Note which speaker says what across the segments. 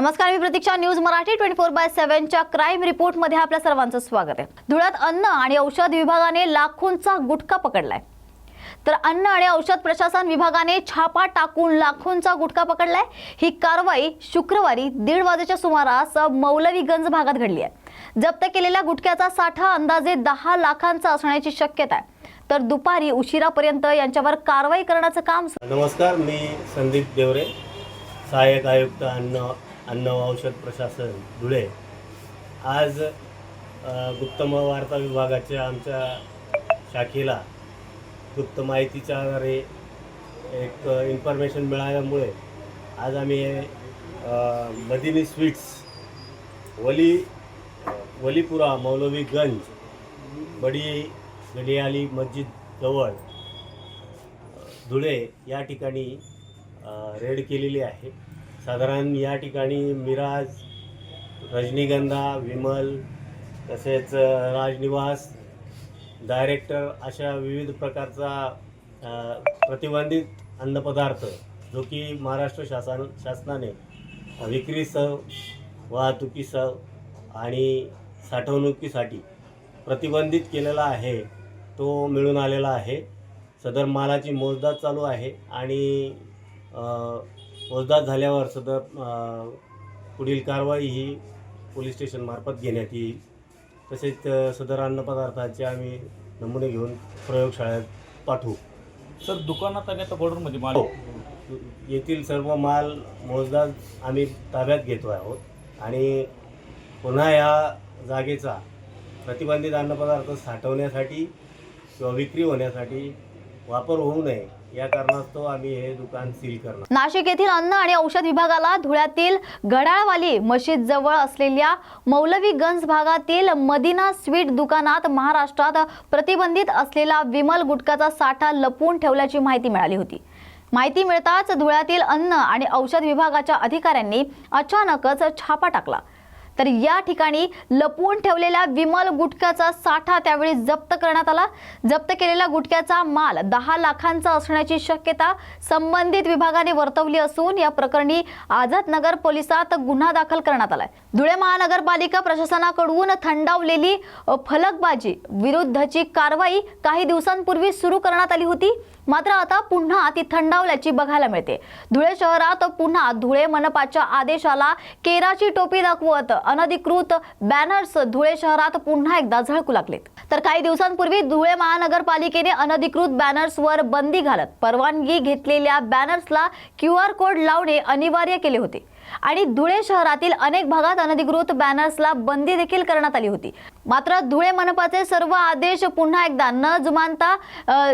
Speaker 1: नमस्कार मी Pratiksha. News Marathi twenty four by सेव्हनच्या crime रिपोर्टमध्ये आपल्या सर्वांचं स्वागत आहे. धुळ्यात अन्न आणि औषध विभागाने लाखोंचा गुटखा पकडलाय. तर अन्न आणि औषध प्रशासन विभागाने छापा टाकून लाखोंचा गुटखा पकडलाय. ही कारवाई शुक्रवारी दीड वाजेच्या सुमारास मौलवीगंज भागात घडली आहे. जप्त केलेल्या गुटख्याचा साठा अंदाजे दहा लाखांचा असण्याची शक्यता आहे. तर दुपारी उशिरापर्यंत यांच्यावर कारवाई करण्याचं काम
Speaker 2: नमस्कार मी संदीप देवरे सहाय्यक आयुक्त अन्न अन्न औषध प्रशासन धुळे. आज अ, वार्ता विभागाच्या आमच्या शाखेला गुप्त माहितीच्या आधारे एक इन्फॉर्मेशन मिळाल्यामुळे आज आम्ही मदिनी स्वीट्स वली वलीपुरा मौलवीगंज बडी गडियाली मस्जिद जवळ धुळे या ठिकाणी रेड केलेली आहे. साधारण या ठिकाणी मिराज रजनीगंधा विमल तसेच राजनिवास डायरेक्टर अशा विविध प्रकारचा प्रतिबंधित अन्नपदार्थ जो की महाराष्ट्र शासन शासनाने विक्रीसह वाहतुकीसह आणि साठवणुकीसाठी प्रतिबंधित केलेला आहे तो मिळून आलेला आहे. सदर मालाची मोजदाद चालू आहे आणि मोजदाद झाल्यावर सदर पुढील कारवाई ही पोलीस स्टेशनमार्फत घेण्यात येईल. तसेच सदर अन्नपदार्थाचे आम्ही नमुने घेऊन प्रयोगशाळेत पाठवू.
Speaker 3: सर दुकानात आणि आता गोडाऊनमध्ये माल
Speaker 2: हो. येथील सर्व माल मोजदाद आम्ही ताब्यात घेतो आहोत. आणि पुन्हा या जागेचा प्रतिबंधित अन्नपदार्थ साठवण्यासाठी किंवा विक्री होण्यासाठी वापर होऊ नये या कारणास्तव आम्ही हे दुकान सील करणार.
Speaker 1: नाशिक येथील अन्न आणि औषध विभागाला धुळ्यातील घड्याळवाली मशीद जवळ असलेल्या मौलवीगंज भागातील मदिना स्वीट दुकानात महाराष्ट्रात प्रतिबंधित असलेला विमल गुटखाचा साठा लपवून ठेवल्याची माहिती मिळाली होती. माहिती मिळताच धुळ्यातील अन्न आणि औषध विभागाच्या अधिकाऱ्यांनी अचानकच छापा टाकला. तर या ठिकाणी लपवून ठेवलेल्या विमल गुटख्याचा साठा त्यावेळी जप्त करण्यात आला. जप्त केलेल्या गुटख्याचा माल दहा लाखांचा असण्याची शक्यता संबंधित विभागाने वर्तवली असून या प्रकरणी आझादनगर पोलिसात गुन्हा दाखल करण्यात आलाय. धुळे महानगरपालिका प्रशासनाकडून थंडावलेली फलकबाजी विरुद्धची कारवाई काही दिवसांपूर्वी सुरू करण्यात आली होती. मात्र आता पुन्हा ती थंडावल्याची बघायला मिळते. धुळे शहरात पुन्हा धुळे मनपाच्या आदेशाला केराची टोपी दाखवत अनधिकृत बॅनर्स धुळे शहरात पुन्हा एकदा झळकू लागलेत. तर काही दिवसांपूर्वी धुळे महानगरपालिकेने अनधिकृत बॅनर्सवर बंदी घालत परवानगी घेतलेल्या बॅनर्सला क्यू आर कोड लावणे अनिवार्य केले होते. आणि धुळे शहरातील अनेक भागात अनधिकृत बॅनर्सला बंदी देखील करण्यात आली होती. मात्र धुळे मनपाचे सर्व आदेश पुन्हा एकदा न जुमानता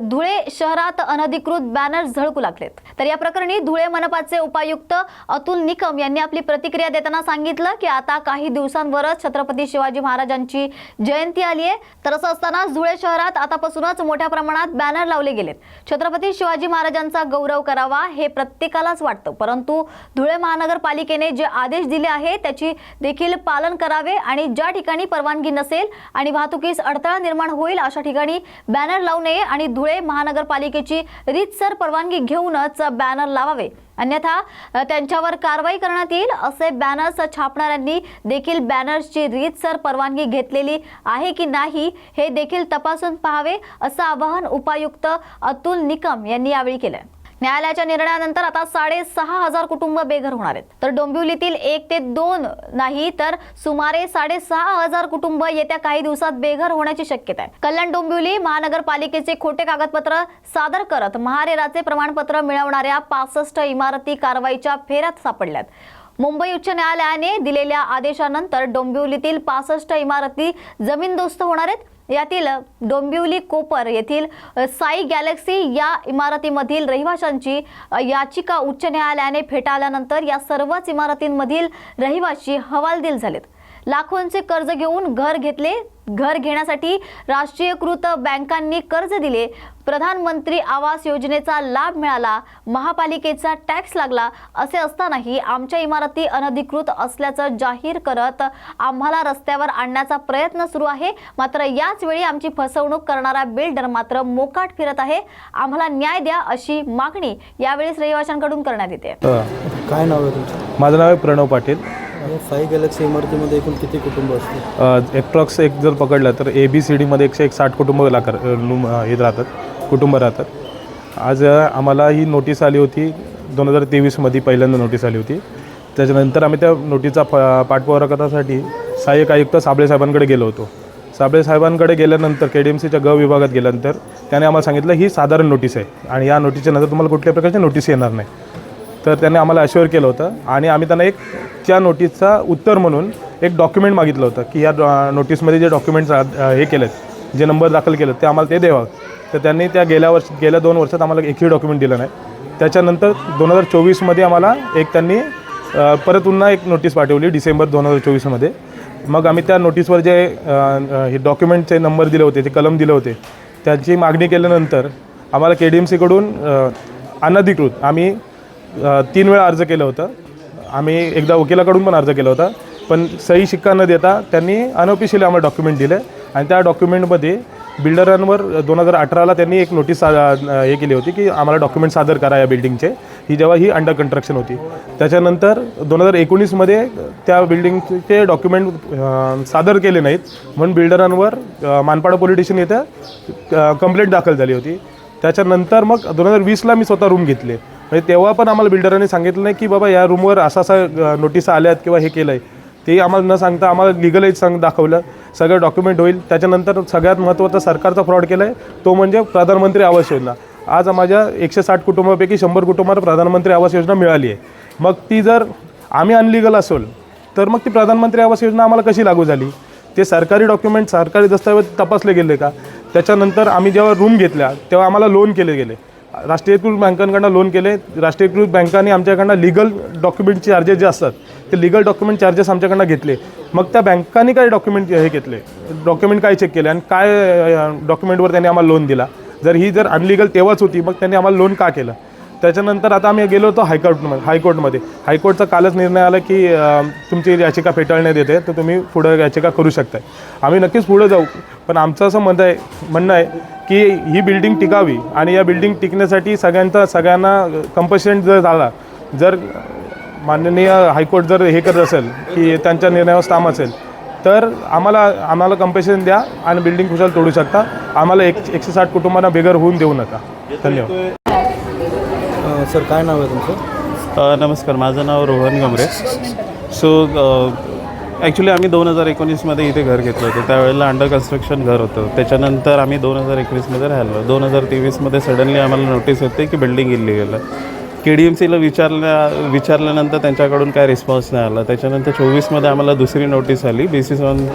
Speaker 1: धुळे शहरात अनधिकृत बॅनर्स झळकू लागलेत. तर या प्रकरणी धुळे मनपाचे उपायुक्त अतुल निकम यांनी आपली प्रतिक्रिया देताना सांगितलं की आता काही दिवसांवरच छत्रपती शिवाजी महाराजांची जयंती आली आहे. तर असं असताना धुळे शहरात आतापासूनच मोठ्या प्रमाणात बॅनर लावले गेलेत. छत्रपती शिवाजी महाराजांचा गौरव करावा हे प्रत्येकालाच वाटतं. परंतु धुळे महानगरपालिका महापालिकेने जे आदेश दिले आहे त्याची देखील पालन करावे आणि ज्या ठिकाणी परवानगी नसेल आणि वाहतुकीस अडथळा निर्माण होईल अशा ठिकाणी बॅनर लावू नये आणि धुळे महानगरपालिकेची रीतसर परवानगी घेऊनच बॅनर लावावे. अन्यथा त्यांच्यावर कारवाई करण्यात येईल असे बॅनर्स छापणाऱ्यांनी देखील बॅनर्सची रीतसर परवानगी घेतलेली आहे की नाही हे देखील तपासून पाहावे असं आवाहन उपायुक्त अतुल निकम यांनी यावेळी केलं न्यायालयाच्या निर्णयानंतर आता साडेसहा हजार कुटुंब बेघर होणार आहेत. तर डोंबिवलीतील एक ते दोन नाही तर सुमारे साडेसहा हजार कुटुंब येत्या काही दिवसात बेघर होण्याची शक्यता आहे. कल्याण डोंबिवली महानगरपालिकेचे खोटे कागदपत्र सादर करत महारेराचे प्रमाणपत्र मिळवणाऱ्या पासष्ट इमारती कारवाईच्या फेऱ्यात सापडल्यात. मुंबई उच्च न्यायालयाने दिलेल्या आदेशानंतर डोंबिवलीतील पासष्ट इमारती जमीनदोस्त होणार आहेत. यातील डोंबिवली कोपर येथील साई गॅलेक्सी या इमारतीमधील रहिवाशांची याचिका उच्च न्यायालयाने फेटाळल्यानंतर या सर्वच इमारतींमधील रहिवाशी हवालदिल झालेत. लाखोंचे कर्ज घेऊन घर घेतले घर घेण्यासाठी राष्ट्रीयकृत बँकांनी कर्ज दिले. प्रधानमंत्री आवास योजनेचा लाभ मिळाला. महापालिकेचा टॅक्स लागला असे असतानाही आमच्या इमारती अनधिकृत असल्याचं जाहीर करत आम्हाला रस्त्यावर आणण्याचा प्रयत्न सुरू आहे. मात्र याच वेळी आमची फसवणूक करणारा बिल्डर मात्र मोकाट फिरत आहे. आम्हाला न्याय द्या अशी मागणी यावेळी रहिवाशांकडून करण्यात येते.
Speaker 4: काय नाव आहे तुमचं?
Speaker 5: माझं नाव आहे प्रणव पाटील.
Speaker 4: आणि फाय गॅलेक्सी इमारतीमध्ये एकूण किती कुटुंब असतील?
Speaker 5: एप्रॉक्स एक जर पकडला तर ए बी सी डीमध्ये एकशे एक साठ कुटुंब लाकर हे राहतात कुटुंब राहतात. आज आम्हाला ही नोटीस आली होती दोन हजार तेवीसमध्ये पहिल्यांदा नोटीस आली होती. त्याच्यानंतर आम्ही त्या नोटीसचा प पाठपुरावा करण्यासाठी सहाय्यक आयुक्त साबळे साहेबांकडे गेलो होतो. साबळे साहेबांकडे गेल्यानंतर के डी एम सीच्या ग विभागात गेल्यानंतर त्याने आम्हाला सांगितलं ही साधारण नोटीस आहे आणि या नोटीसच्या नंतर तुम्हाला कुठल्या प्रकारची नोटीस येणार नाही. तर त्यांनी आम्हाला अश्युअर केलं होतं. आणि आम्ही त्यांना एक त्या नोटीसचा उत्तर म्हणून एक डॉक्युमेंट मागितलं होतं की या डॉ- नोटीसमध्ये जे डॉक्युमेंट्स हे केलेत जे नंबर दाखल केलेत ते आम्हाला ते द्यावं. तर त्यांनी त्या गेल्या वर्ष गेल्या दोन वर्षात आम्हाला एकही डॉक्युमेंट दिलं नाही. त्याच्यानंतर दोन हजार चोवीसमध्ये आम्हाला एक त्यांनी परत पुन्हा एक नोटीस पाठवली डिसेंबर दोन हजार चोवीसमध्ये. मग आम्ही त्या नोटीसवर जे हे डॉक्युमेंटचे नंबर दिले होते ते कलम दिले होते त्याची मागणी केल्यानंतर आम्हाला के डी एम सीकडून अनधिकृत आम्ही तीन वेळा अर्ज केलं होतं. आम्ही एकदा वकिलाकडून पण अर्ज केला होता. पण सही शिक्का न देता त्यांनी अनऑफिशियली आम्हाला डॉक्युमेंट दिले आणि त्या डॉक्युमेंटमध्ये बिल्डरांवर दोन हजार अठराला त्यांनी एक नोटीस सा हे केली होती की आम्हाला डॉक्युमेंट सादर करा या बिल्डिंगचे. ही जेव्हा ही अंडर कन्स्ट्रक्शन होती. त्याच्यानंतर दोन हजार एकोणीसमध्ये त्या बिल्डिंगचे डॉक्युमेंट सादर केले नाहीत. म्हणून बिल्डरांवर मानपाडा पोलीस स्टेशन येथे कंप्लेंट दाखल झाली होती. त्याच्यानंतर मग दोन हजार वीसला मी स्वतः रूम घेतले. म्हणजे तेव्हा पण आम्हाला बिल्डरांनी सांगितलं नाही की बाबा या रूमवर असा असा नोटीस आल्यात किंवा हे केलं आहे ते आम्हाला न सांगता आम्हाला लिगलही सांग दाखवलं. सगळं डॉक्युमेंट होईल. त्याच्यानंतर सगळ्यात महत्त्वाचा सरकारचा फ्रॉड केला आहे तो म्हणजे प्रधानमंत्री आवास योजना. आज माझ्या एकशे साठ कुटुंबापैकी शंभर कुटुंबाला प्रधानमंत्री आवास योजना मिळाली आहे. मग ती जर आम्ही अनलिगल असेल तर मग ती प्रधानमंत्री आवास योजना आम्हाला कशी लागू झाली? ते सरकारी डॉक्युमेंट सरकारी दस्तावेज तपासले गेले का? त्याच्यानंतर आम्ही जेव्हा रूम घेतल्या तेव्हा आम्हाला लोन केले गेले. राष्ट्रीयकृत बँकांकडनं लोन केले. राष्ट्रीयकृत बँकांनी आमच्याकडनं लिगल डॉक्युमेंट चार्जेस जे असतात ते लिगल डॉक्युमेंट चार्जेस आमच्याकडनं घेतले. मग त्या बँकांनी काय डॉक्युमेंट हे घेतले? डॉक्युमेंट काय चेक केले? आणि काय डॉक्युमेंटवर त्यांनी आम्हाला लोन दिला? जर ही जर अनलिगल तेव्हाच होती मग त्यांनी आम्हाला लोन का केलं? त्याच्यानंतर आता आम्ही गेलो होतो हायकोर्टमध्ये हायकोर्टमध्ये. हायकोर्टचा कालच निर्णय आला की तुमची याचिका फेटाळण्यात येते तर तुम्ही पुढं याचिका करू शकताय. आम्ही नक्कीच पुढं जाऊ पण आमचं असं मत आहे म्हणणं आहे की ही बिल्डिंग टिकावी आणि या बिल्डिंग टिकण्यासाठी सगळ्यांचा सगळ्यांना कंपल्शन जर झाला जर माननीय हायकोर्ट जर हे करत असेल की त्यांच्या निर्णयावर स्थाम असेल तर आम्हाला आम्हाला कंपेशन द्या आणि बिल्डिंग खुशाल तोडू शकता. आम्हाला एक एकशे साठ कुटुंबांना बेघर होऊन देऊ नका. धन्यवाद.
Speaker 4: सर काय नाव आहे तुमचं?
Speaker 6: नमस्कार माझं नाव रोहन गमरे. सो ॲक्च्युली आम्ही दोन हजार एकोणीसमध्ये इथे घर घेतलं होतं. त्यावेळेला अंडर कन्स्ट्रक्शन घर होतं. त्याच्यानंतर आम्ही दोन हजार एकवीसमध्ये राहिलो. दोन हजार तेवीसमध्ये सडनली आम्हाला नोटीस होते की बिल्डिंग गेली गेलं के डी एम सीला विचारल्या विचारल्यानंतर त्यांच्याकडून काय रिस्पॉन्स नाही आला. त्याच्यानंतर चोवीसमध्ये आम्हाला दुसरी नोटीस आली. बेसिस ऑन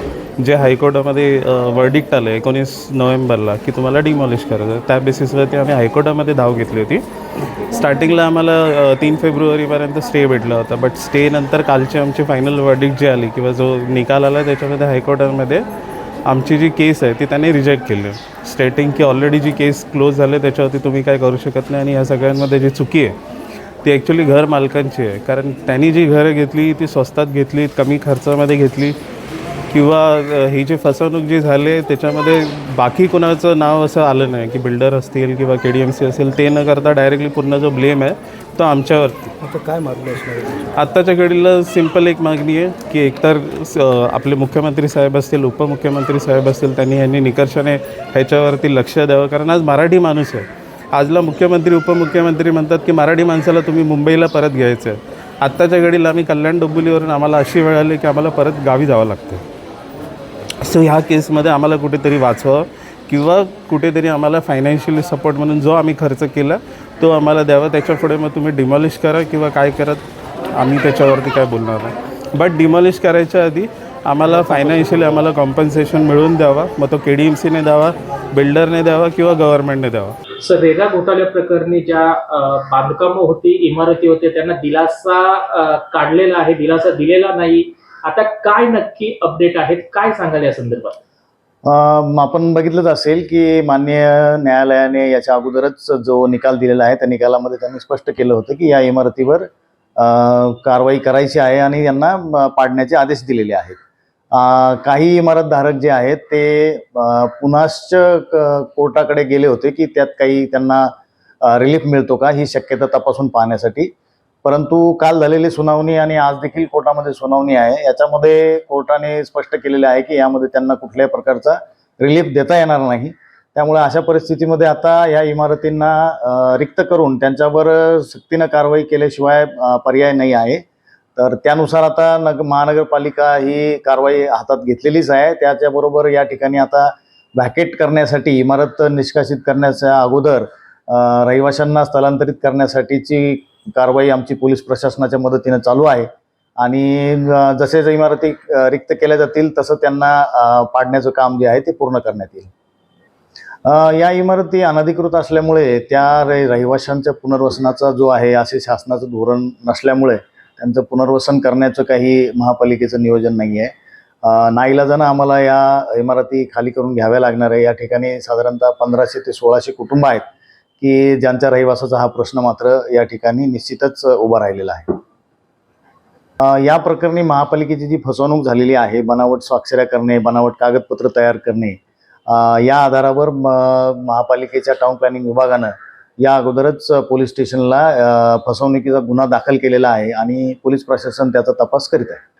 Speaker 6: जे हायकोर्टामध्ये वर्डिक्ट आलं एकोणीस नोव्हेंबरला की तुम्हाला डिमॉलिश करायचं त्या बेसिसवरती आम्ही हायकोर्टामध्ये धाव घेतली होती. स्टार्टिंगला आम्हाला तीन फेब्रुवारीपर्यंत स्टे भेटला होता बट स्टे नंतर कालची आमची फायनल वर्डिक्ट जी आली किंवा जो निकाल आला त्याच्यामध्ये हायकोर्टामध्ये आमची जी केस आहे ती त्यांनी रिजेक्ट केली. स्टेटिंग की ऑलरेडी जी केस क्लोज झाली त्याच्यावरती तुम्ही काय करू शकत नाही आणि ह्या सगळ्यांमध्ये जी चुकी आहे ती ॲक्च्युली घर मालकांची आहे. कारण त्यांनी जी घरं घेतली ती स्वस्तात घेतली कमी खर्चामध्ये घेतली किंवा ही जी फसवणूक जी झाली त्याच्यामध्ये बाकी कोणाचं नाव असं आलं नाही की बिल्डर असतील किंवा के डी एम सी असेल ते न करता डायरेक्टली पूर्ण जो ब्लेम आहे तो आमच्यावरती.
Speaker 4: आता काय मागणी असणार?
Speaker 6: आत्ताच्या घडीला सिंपल एक मागणी आहे की एकतर स- आपले मुख्यमंत्री साहेब असतील उपमुख्यमंत्री साहेब असतील त्यांनी यांनी निकर्षाने ह्याच्यावरती लक्ष द्यावं. कारण आज मराठी माणूस आहे. आजला मुख्यमंत्री उपमुख्यमंत्री म्हणतात की मराठी माणसाला तुम्ही मुंबईला परत घ्यायचं आहे आत्ताच्या घडीला आम्ही कल्याण डोंबिवलीवरून आम्हाला अशी वेळ आली की आम्हाला परत गावी जावं लागतं सो ह्या केसमध्ये आम्हाला कुठेतरी वाचवावं किंवा कुठेतरी आम्हाला फायनान्शियली सपोर्ट म्हणून जो आम्ही खर्च केला तो आम्हाला द्यावा. त्याच्यापुढे मग तुम्ही डिमॉलिश करा किंवा काय करत आम्ही त्याच्यावरती काय बोलणार नाही. बट डिमॉलिश करायच्या आधी आम्हाला फायनान्शियली आम्हाला कॉम्पन्सेशन मिळवून द्यावा. मग तो के डी एम सीने द्यावा बिल्डरने द्यावा किंवा गव्हर्नमेंटने द्यावा.
Speaker 7: सर रेगा घोटाळ्या प्रकरणी ज्या बांधकामं होती इमारती होते त्यांना दिलासा काढलेला आहे दिलासा दिलेला नाही. आता काय नक्की अपडेट आहेत? काय सांगाल या संदर्भात?
Speaker 8: आपण बघितलंच असेल की माननीय न्यायालयाने याच्या अगोदरच जो निकाल दिलेला आहे त्या निकालामध्ये त्यांनी स्पष्ट केलं होतं की या इमारतीवर कारवाई करायची आहे आणि यांना पाडण्याचे आदेश दिलेले आहेत. काही इमारतधारक जे आहेत ते अ, पुनश्च कोर्टाकडे गेले होते की त्यात काही त्यांना रिलीफ मिळतो का ही शक्यता तपासून पाहण्यासाठी. परंतु काल झालेली सुनावणी आणि आज देखील कोर्टामध्ये सुनावणी आहे. याच्यामध्ये कोर्टाने स्पष्ट केलेले आहे की यामध्ये त्यांना कुठल्याही प्रकारचा रिलीफ देता येणार नाही. त्यामुळे अशा परिस्थितीमध्ये आता या इमारतींना रिक्त करून त्यांच्यावर सक्तीनं कारवाई केल्याशिवाय पर्याय नाही आहे. तर त्यानुसार आता नग महानगरपालिका ही कारवाई हातात घेतलेलीच आहे. त्याच्याबरोबर या ठिकाणी आता व्हॅकेट करण्यासाठी इमारत निष्कासित करण्याच्या अगोदर रहिवाशांना स्थलांतरित करण्यासाठीची कारवाई आमची पोलीस प्रशासनाच्या मदतीनं चालू आहे. आणि जसे जे इमारती रिक्त केल्या जातील तसं त्यांना पाडण्याचं काम जे आहे ते पूर्ण करण्यात येईल. या इमारती अनधिकृत असल्यामुळे त्या रहिवाशांच्या पुनर्वसनाचा जो आहे असे शासनाचं धोरण नसल्यामुळे त्यांचं पुनर्वसन करण्याचं काही महापालिकेचं नियोजन नाही आहे नाईलाजानं आम्हाला या इमारती खाली करून घ्याव्या लागणार आहे. या ठिकाणी साधारणतः पंधराशे ते सोळाशे कुटुंब आहेत. की ज्यांच्या रहिवासाचा हा प्रश्न मात्र या ठिकाणी निश्चितच उभा राहिलेला आहे. या प्रकरणी महापालिकेची जी फसवणूक झालेली आहे बनावट स्वाक्षऱ्या करणे बनावट कागदपत्र तयार करणे या आधारावर म- महापालिकेच्या टाउन प्लॅनिंग विभागानं या अगोदरच पोलीस स्टेशनला फसवणुकीचा गुन्हा दाखल केलेला आहे आणि पोलीस प्रशासन त्याचा तपास करीत आहे.